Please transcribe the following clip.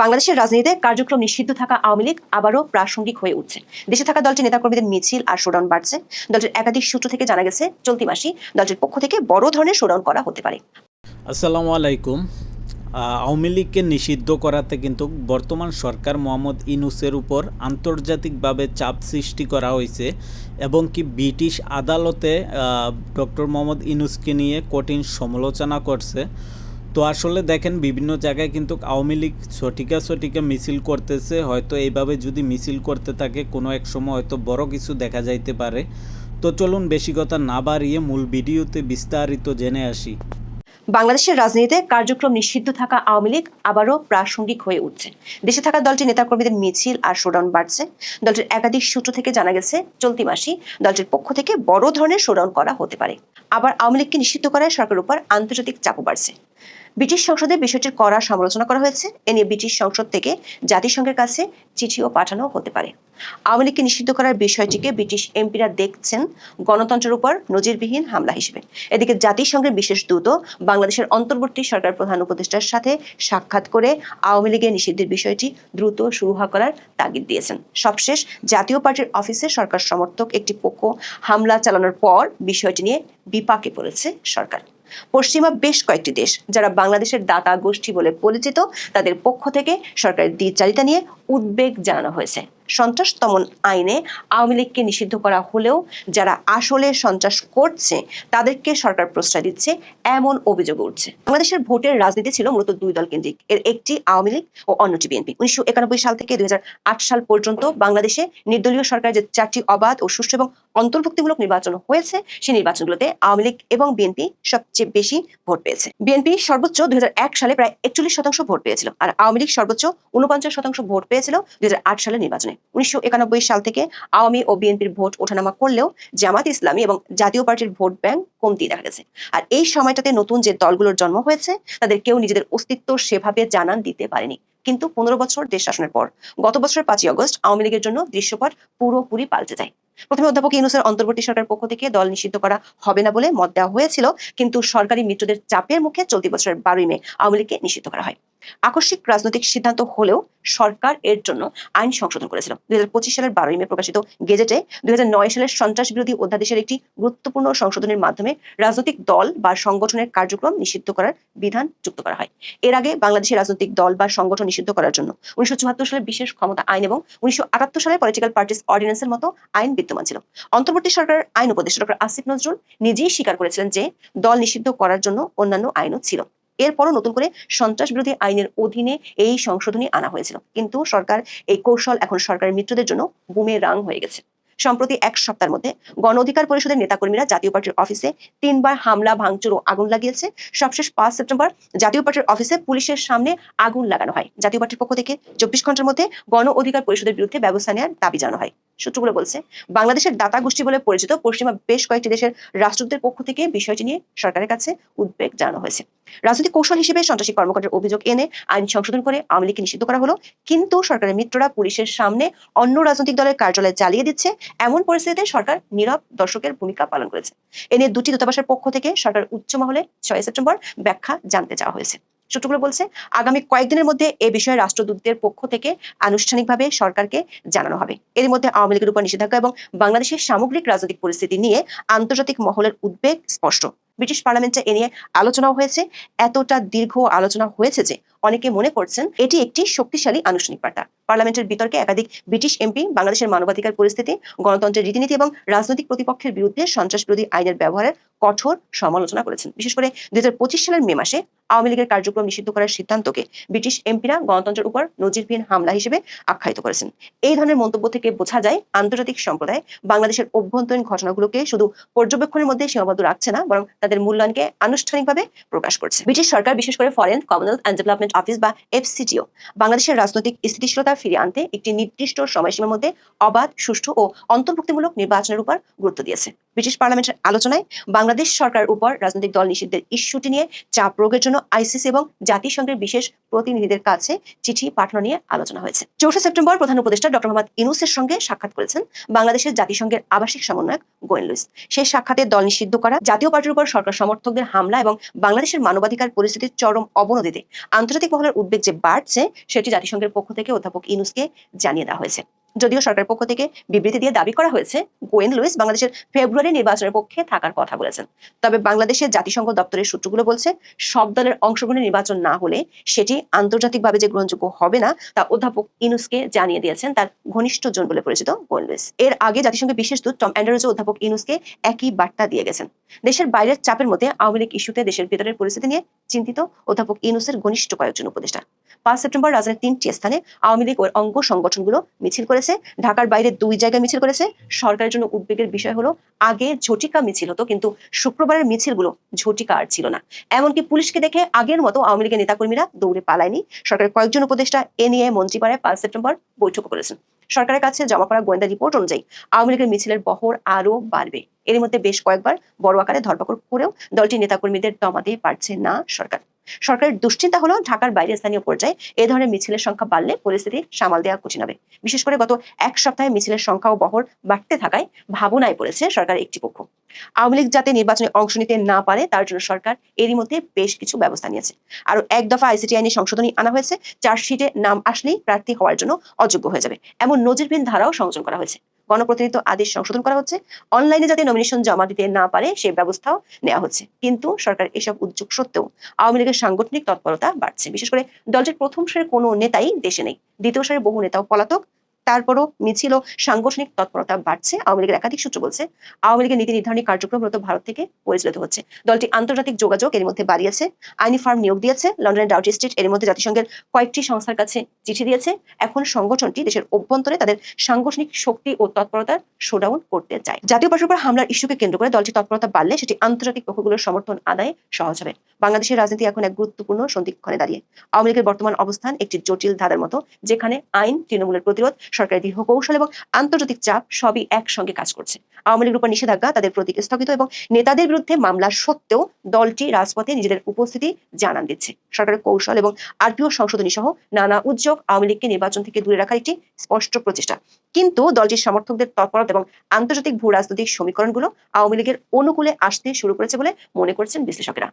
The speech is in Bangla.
বাংলাদেশের রাজনীতিতে কার্যক্রম নিষিদ্ধ থাকা আওয়ামী লীগ আবারও প্রাসঙ্গিক হয়ে উঠছে। দেশে থাকা দলটির নেতাকর্মীদের মিছিল আর শোডাউন বাড়ছে। দলটির একাধিক সূত্র থেকে জানা গেছে, চলতি মাসেই দলটির পক্ষ থেকে বড় ধরনের শোডাউন করা হতে পারে। আসসালামু আলাইকুম। আওয়ামী লীগকে নিষিদ্ধ করাতে কিন্তু বর্তমান সরকার মোহাম্মদ ইনুসের উপর আন্তর্জাতিকভাবে চাপ সৃষ্টি করা হয়েছে এবং কি ব্রিটিশ আদালতে ডক্টর মোহাম্মদ ইনুসকে নিয়ে কঠিন সমালোচনা করছে। তো আসলে দেখেন, বিভিন্ন জায়গায় কিন্তু আওয়ামী লীগ সঠিকা সঠিকা মিছিল করতেছে। হয়তো এইভাবে যদি মিছিল করতে থাকে, কোনো এক সময় হয়তো বড় কিছু দেখা যাইতে পারে। তো চলুন বেশি কথা না বাড়িয়ে মূল ভিডিওতে বিস্তারিত জেনে আসি। বাংলাদেশের রাজনীতিতে কার্যক্রম নিষিদ্ধ থাকা আওয়ামী লীগ আবারও প্রাসঙ্গিক হয়ে উঠছে। দেশে থাকা দলটির নেতাকর্মীদের মিছিল আর শোডাউন বাড়ছে। দলটির একাধিক সূত্র থেকে জানা গেছে, চলতি মাসেই দলটির পক্ষ থেকে বড় ধরনের শোডাউন করা হতে পারে। আবার আওয়ামী লীগকে নিষিদ্ধ করায় সরকারের উপর আন্তর্জাতিক চাপও বাড়ছে। ব্রিটিশ সংসদে বিষয়টির কড়া সমালোচনা করা হয়েছে। এ নিয়ে ব্রিটিশ সংসদ থেকে জাতিসংঘের কাছে চিঠিও পাঠানো হতে পারে। আওয়ামী লীগকে নিষিদ্ধ করার বিষয়টিকে ব্রিটিশ এমপিরা দেখছেন গণতন্ত্রের উপর নজিরবিহীন হামলা হিসেবে। এদিকে জাতিসংঘের বিশেষ দূত বাংলাদেশের অন্তর্বর্তী সরকার প্রধান উপদেষ্টার সাথে সাক্ষাৎ করে আওয়ামী লীগের নিষিদ্ধের বিষয়টি দ্রুত শুরু হওয়া করার তাগিদ দিয়েছেন। সবশেষ, জাতীয় পার্টির অফিসে সরকার সমর্থক একটি পক্ষ হামলা চালানোর পর বিষয়টি নিয়ে বিপাকে পড়েছে সরকার। পশ্চিমা বেশ কয়েকটি দেশ, যারা বাংলাদেশের দাতা গোষ্ঠী বলে পরিচিত, তাদের পক্ষ থেকে সরকারের দ্বিচারিতা নিয়ে উদ্বেগ জানানো হয়েছে। সন্ত্রাস দমন আইনে আওয়ামী লীগকে নিষিদ্ধ করা হলেও যারা আসলে সন্ত্রাস করছে, তাদেরকে সরকার প্রশ্রয় দিচ্ছে, এমন অভিযোগ উঠছে। বাংলাদেশের ভোটের রাজনীতি ছিল মূলত দুই দল কেন্দ্রিক। এর একটি আওয়ামী লীগ ও অন্যটি বিএনপি। উনিশশো একানব্বই সাল থেকে দুই সাল পর্যন্ত বাংলাদেশে নির্দলীয় সরকার যে চারটি অবাধ ও সুষ্ঠু এবং অন্তর্ভুক্তিমূলক নির্বাচন হয়েছে, সেই নির্বাচনগুলোতে আওয়ামী লীগ এবং বিএনপি সবচেয়ে বেশি ভোট পেয়েছে। বিএনপি সর্বোচ্চ দুই হাজার এক সালে প্রায় একচল্লিশ শতাংশ ভোট পেয়েছিল। আর আওয়ামী লীগ সর্বোচ্চ উনপঞ্চাশ শতাংশ ভোট পেয়েছিল দুই সালের নির্বাচনে। উনিশশো একানব্বই সাল থেকে আওয়ামী ও বিএনপির ভোট ওঠানামা করলেও জামাত ইসলামী এবং জাতীয় পার্টির ভোট ব্যাংক কমতি দেখা গেছে। আর এই সময়টাতে নতুন যে দলগুলোর জন্ম হয়েছে, তাদের কেউ নিজেদের অস্তিত্ব সেভাবে জানান দিতে পারেনি। কিন্তু পনেরো বছর দেশ শাসনের পর, গত বছরের পাঁচই আগস্ট আওয়ামী লীগের জন্য দৃশ্যপট পুরোপুরি পাল্টে যায়। প্রথমে অধ্যাপক ইউনুসের অন্তর্বর্তী সরকার পক্ষ থেকে দল নিষিদ্ধ করা হবে না বলে মত দেওয়া হয়েছিল, কিন্তু সরকারি মিত্রদের চাপের মুখে চলতি বছরের বারোই মে আওয়ামী লীগকে নিষিদ্ধ করা হয়। আকস্মিক রাজনৈতিক সিদ্ধান্ত হলেও সরকার এর জন্য আইন সংশোধন করেছিল। দুই হাজার পঁচিশ সালের বারোই মে প্রকাশিত গেজেটে দুই হাজার নয় সালের সন্ত্রাস বিরোধী অধ্যাদেশের একটি গুরুত্বপূর্ণ সংশোধনের মাধ্যমে রাজনৈতিক দল বা সংগঠনের কার্যক্রম নিষিদ্ধ করার বিধান যুক্ত করা হয়। এর আগে বাংলাদেশের রাজনৈতিক দল বা সংগঠন নিষিদ্ধ করার জন্য উনিশশো সালের বিশেষ ক্ষমতা আইন এবং উনিশশো সালের পলিটিক্যাল পার্টিস অর্ডিন্যান্সের মতো আইন বিদ্যমান ছিল। অন্তর্বর্তী সরকার আইন উপদেষ্টা ডক্টর আসিফ নজরুল নিজেই স্বীকার করেছিলেন যে দল নিষিদ্ধ করার জন্য অন্যান্য আইনও ছিল। এরপরও নতুন করে সন্ত্রাস বিরোধী আইনের অধীনে এই সংশোধনী আনা হয়েছিল। কিন্তু সরকার এই কৌশল এখন সরকারের মিত্রদের জন্য বুমে রাং হয়ে গেছে। সম্প্রতি এক সপ্তাহের মধ্যে গণ অধিকার পরিষদের নেতাকর্মীরা জাতীয় পার্টির অফিসে তিনবার হামলা, ভাঙচুর ও আগুন লাগিয়েছে। সবশেষ পাঁচ সেপ্টেম্বর জাতীয় পার্টির অফিসে পুলিশের সামনে আগুন লাগানো হয়। জাতীয় পার্টির পক্ষ থেকে চব্বিশ ঘণ্টার মধ্যে গণ অধিকার পরিষদের বিরুদ্ধে ব্যবস্থা নেওয়ার দাবি জানানো হয়। সূত্রগুলো বলছে, বাংলাদেশের দাতা গোষ্ঠী বলে পরিচিত পশ্চিমা বেশ কয়েকটি দেশের রাষ্ট্রদূতের পক্ষ থেকে বিষয়টি নিয়ে সরকারের কাছে উদ্বেগ জানানো হয়েছে। রাজনৈতিক কৌশল হিসেবে সন্ত্রাসী কর্মকাণ্ডের অভিযোগ এনে আইন সংশোধন করে আওয়ামী লীগকে নিষিদ্ধ করা হলো, কিন্তু সরকারের মিত্ররা পুলিশের সামনে অন্য রাজনৈতিক দলের কার্যালয় চালিয়ে দিচ্ছে। এমন পরিস্থিতিতে সরকার নীরব দর্শকের ভূমিকা পালন করেছে। এ নিয়ে দুটি দূতাবাসের পক্ষ থেকে সরকার উচ্চ মহলে ছয় সেপ্টেম্বর ব্যাখ্যা জানতে চাওয়া হয়েছে। সূত্রগুলো বলছে, আগামী কয়েকদিনের মধ্যে এ বিষয়ে রাষ্ট্রদূতদের পক্ষ থেকে আনুষ্ঠানিকভাবে সরকারকে জানানো হবে। এর মধ্যে আওয়ামী লীগের উপর নিষেধাজ্ঞা এবং বাংলাদেশের সামগ্রিক রাজনৈতিক পরিস্থিতি নিয়ে আন্তর্জাতিক মহলের উদ্বেগ স্পষ্ট। ব্রিটিশ পার্লামেন্টে এ নিয়ে আলোচনাও হয়েছে। এতটা দীর্ঘ আলোচনা হয়েছে যে অনেকে মনে করছেন এটি একটি শক্তিশালী আনুষ্ঠানিক বার্তা। পার্লামেন্টের বিতর্কে একাধিক ব্রিটিশ এমপি, বাংলাদেশের মানবাধিকার পরিস্থিতি, গণতন্ত্রের রীতিনীতি এবং রাজনৈতিক প্রতিপক্ষের বিরুদ্ধে সন্ত্রাস বিরোধী আইনের ব্যবহারের কঠোর সমালোচনা করেছেন। বিশেষ করে দু হাজার পঁচিশ সালের মে মাসে আওয়ামী লীগের কার্যক্রম নিষিদ্ধ করার সিদ্ধান্তকে ব্রিটিশ এমপিরা গণতন্ত্রের উপর নজিরবিহীন হামলা হিসেবে আখ্যায়িত করেছেন। এই ধরনের মন্তব্য থেকে বোঝা যায়, আন্তর্জাতিক সম্প্রদায় বাংলাদেশের অভ্যন্তরীণ ঘটনাগুলোকে শুধু পর্যবেক্ষণের মধ্যে সীমাবদ্ধ রাখছে না, বরং তাদের মূল্যায়নকে আনুষ্ঠানিকভাবে প্রকাশ করছে। ব্রিটিশ সরকার, বিশেষ করে foreign commonwealth and development office বা এফসিটিও বাংলাদেশের রাজনৈতিক স্থিতিশীলতা ফিরিয়ে আনতে একটি নির্দিষ্ট সময়সীমার মধ্যে অবাধ, সুষ্ঠু ও অন্তর্ভুক্তিমূলক নির্বাচনের উপর গুরুত্ব দিয়েছে। ব্রিটিশ পার্লামেন্টের আলোচনায় বাংলাদেশ সরকার উপর রাজনৈতিক দল নিষিদ্ধের ইস্যুটি নিয়ে চাপ প্রয়োগের জন্য আইসিসি এবং জাতিসংঘের বিশেষ প্রতিনিধিদের কাছে চিঠি পাঠানো নিয়ে আলোচনা হয়েছে। চৌঠা সেপ্টেম্বর প্রধান উপদেষ্টা ডক্টর মোহাম্মদ ইনুসের সঙ্গে সাক্ষাৎ করেছেন বাংলাদেশের জাতিসংঘের আবাসিক সমন্বয়ক গোয়েন লুইস। সেই সাক্ষাতে দল নিষিদ্ধ করা, জাতীয় পার্টির উপর সরকার সমর্থকদের হামলা এবং বাংলাদেশের মানবাধিকার পরিস্থিতির চরম অবনতিতে আন্তর্জাতিক আন্তর্জাতিক মহলের উদ্বেগ যে বাড়ছে সেটি জাতিসংঘের পক্ষ থেকে অধ্যাপক ইনুসকে জানিয়ে দেওয়া হয়েছে। যদিও সরকারের পক্ষ থেকে বিবৃতি দিয়ে দাবি করা হয়েছে, গোয়েন লুইস বাংলাদেশের ফেব্রুয়ারি নির্বাচনের পক্ষে থাকার কথা বলেছেন। তবে বাংলাদেশের জাতিসংঘ দপ্তরের সূত্রগুলো বলছে, সব দলের অংশগ্রহণে নির্বাচন না হলে সেটি আন্তর্জাতিকভাবে যে গ্রহণযোগ্য হবে না, তা অধ্যাপক ইনুসকে জানিয়ে দিয়েছেন তার ঘনিষ্ঠ জন বলে পরিচিত গোয়েন লুইস। এর আগে জাতিসংঘের বিশেষ দূত টম অ্যান্ডারোজও অধ্যাপক ইনুসকে একই বার্তা দিয়ে গেছেন। দেশের বাইরের চাপের মধ্যে আওয়ামী লীগ ইস্যুতে দেশের ভেতরের পরিস্থিতি নিয়ে চিন্তিত অধ্যাপক ইনুসের ঘনিষ্ঠ কয়েকজন উপদেষ্টা। পাঁচ সেপ্টেম্বর রাজধানীর তিনটি স্থানে আওয়ামী লীগ অঙ্গ সংগঠনগুলো মিছিল করেছে। ঢাকার বাইরে দুই জায়গায় মিছিল করেছে। সরকারের জন্য উদ্বেগের বিষয় হলো, আগে ঝটিকা মিছিল হতো, কিন্তু শুক্রবারের মিছিলগুলো ঝটিকা আর ছিল না। এমনকি পুলিশকে দেখে আগের মতো আওয়ামী লীগের নেতাকর্মীরা দৌড়ে পালায়নি। সরকারের কয়েকজন উপদেষ্টা এ নিয়ে মন্ত্রীপাড়ায় পাঁচ সেপ্টেম্বর বৈঠক করেছেন। সরকারের কাছে জমা করা গোয়েন্দা রিপোর্ট অনুযায়ী আওয়ামী লীগের মিছিলের বহর আরও বাড়বে। এর মধ্যে বেশ কয়েকবার বড় আকারে ধরপাকড় করেও দলটির নেতাকর্মীদের দমাতে পারছে না সরকার। সরকারের দুশ্চিন্তা হলো ঢাকার বাইরে স্থানীয় পর্যায়ে এ ধরনের মিছিলের সংখ্যা বাড়লে পরিস্থিতি সামাল দেওয়া কঠিন হবে। বিশেষ করে গত এক সপ্তাহে মিছিলের সংখ্যা ও বহর বাড়তে থাকায় ভাবনায় পড়েছে সরকার একটি পক্ষ। আওয়ামী লীগ যাতে নির্বাচনে অংশ নিতে না পারে, তার জন্য সরকার এরই মধ্যে বেশ কিছু ব্যবস্থা নিয়েছে। আর এক দফা আইসিটি আইনে সংশোধনী আনা হয়েছে, চার্জশিটে নাম আসলেই প্রার্থী হওয়ার জন্য অযোগ্য হয়ে যাবে। এমন নজিরবিহীন ধারাও সংযোজন করা হয়েছে। গণপ্রতিনিধিত্ব আদেশ সংশোধন করা হচ্ছে। অনলাইনে যাতে নমিনেশন জমা দিতে না পারে, সে ব্যবস্থাও নেওয়া হচ্ছে। কিন্তু সরকার এসব উদ্যোগ সত্ত্বেও আওয়ামী লীগের সাংগঠনিক তৎপরতা বাড়ছে। বিশেষ করে দলটির প্রথম সারের কোনো নেতাই দেশে নেই। দ্বিতীয় সারের বহু নেতাও পলাতক। তারপরও মিছিল ও সাংগঠনিক তৎপরতা বাড়ছে। আওয়ামী লীগের একাধিক সূত্র বলছে, আওয়ামী লীগের নীতি নির্ধারণী কার্যক্রম মূলত ভারত থেকে পরিচালিত হচ্ছে। দলটি আন্তর্জাতিক যোগাযোগ এর মধ্যে বাড়িয়েছে, আইনি ফার্ম নিয়োগ দিয়েছে, লন্ডনের ডাউটি স্ট্রিট এর মধ্যে জাতিসংঘের কয়েকটি সংস্থার কাছে চিঠি দিয়েছে। এখন সংগঠনটি দেশের অভ্যন্তরে তাদের সাংগঠনিক শক্তি ও তৎপরতার শোডাউন করতে চায়। জাতীয় পার্টির উপর হামলার ইস্যুকে কেন্দ্র করে দলটি তৎপরতা বাড়লে সেটি আন্তর্জাতিক পক্ষগুলোর সমর্থন আদায়ে সহজ হবে। বাংলাদেশের রাজনীতি এখন এক গুরুত্বপূর্ণ সন্ধিক্ষণে দাঁড়িয়ে। আওয়ামী লীগের বর্তমান অবস্থান একটি জটিল ধাঁধার মতো, যেখানে আইন, তৃণমূলের প্রতিরোধ সরকারের দীর্ঘ কৌশল এবং আন্তর্জাতিক চাপ সবই একসঙ্গে কাজ করছে। আওয়ামী লীগের উপর নিষেধাজ্ঞা তাদের প্রতীক স্থগিত এবং নেতাদের বিরুদ্ধে মামলা সত্ত্বেও দলটি রাজপথে নিজেদের উপস্থিতি জানান দিচ্ছে। সরকারের কৌশল এবং আরপিও সংশোধনী সহ নানা উদ্যোগ আওয়ামী লীগকে নির্বাচন থেকে দূরে রাখার একটি স্পষ্ট প্রচেষ্টা। কিন্তু দলটির সমর্থকদের তৎপরতা এবং আন্তর্জাতিক ভূ রাজনৈতিক সমীকরণগুলো আওয়ামী লীগের অনুকূলে আসতে শুরু করেছে বলে মনে করছেন বিশ্লেষকেরা।